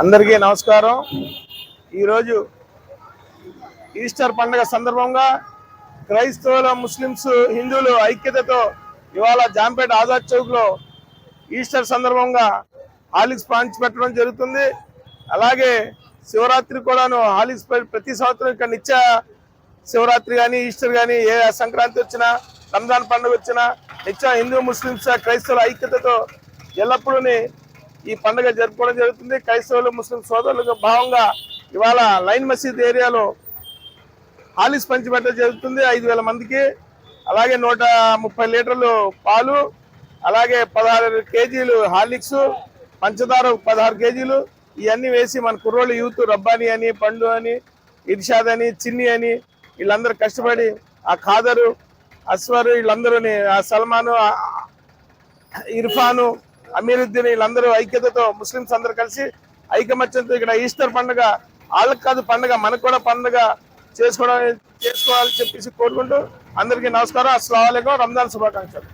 అందరికీ నమస్కారం. ఈరోజు ఈస్టర్ పండుగ సందర్భంగా క్రైస్తవుల ముస్లిమ్స్ హిందువులు ఐక్యతతో ఇవాళ జాంపేట ఆజాద్ చౌక్లో ఈస్టర్ సందర్భంగా హాలిక్స్ పంచి పెట్టడం జరుగుతుంది. అలాగే శివరాత్రి కూడాను హాలిక్స్ ప్రతి సంవత్సరం ఇక్కడ నిత్య శివరాత్రి కానీ ఈస్టర్ కానీ ఏ సంక్రాంతి వచ్చినా రంజాన్ పండుగ వచ్చినా నిత్య హిందూ ముస్లిమ్స్ క్రైస్తవుల ఐక్యతతో ఎల్లప్పుడూ ఈ పండుగ జరుపుకోవడం జరుగుతుంది. క్రైస్తవులు ముస్లిం సోదరులకు భావంగా ఇవాళ లైన్ మసీద్ ఏరియాలో హాలిస్ పంచిపెట్ట జరుగుతుంది. ఐదు వేల మందికి. అలాగే నూట ముప్పై లీటర్లు పాలు అలాగే పదహారు కేజీలు హార్లిక్స్ పంచదార పదహారు కేజీలు. ఇవన్నీ వేసి మన కుర్రోళ్ళు యూత్ రబ్బాని అని పండు అని ఇర్షాద్ అని చిన్ని అని వీళ్ళందరూ కష్టపడి ఆ ఖాదరు అస్వర్ వీళ్ళందరూ ఆ సల్మాను ఇర్ఫాను అమీరుద్దీన్ వీళ్ళందరూ ఐక్యతతో ముస్లిమ్స్ అందరూ కలిసి ఐకమత్యంతో ఇక్కడ ఈస్టర్ పండుగ వాళ్ళకి కాదు పండుగ మనకు కూడా పండుగ చేసుకోవడం చేసుకోవాలని చెప్పేసి కోరుకుంటూ అందరికీ నమస్కారం. అస్సలం రంజాన్ శుభాకాంక్షలు.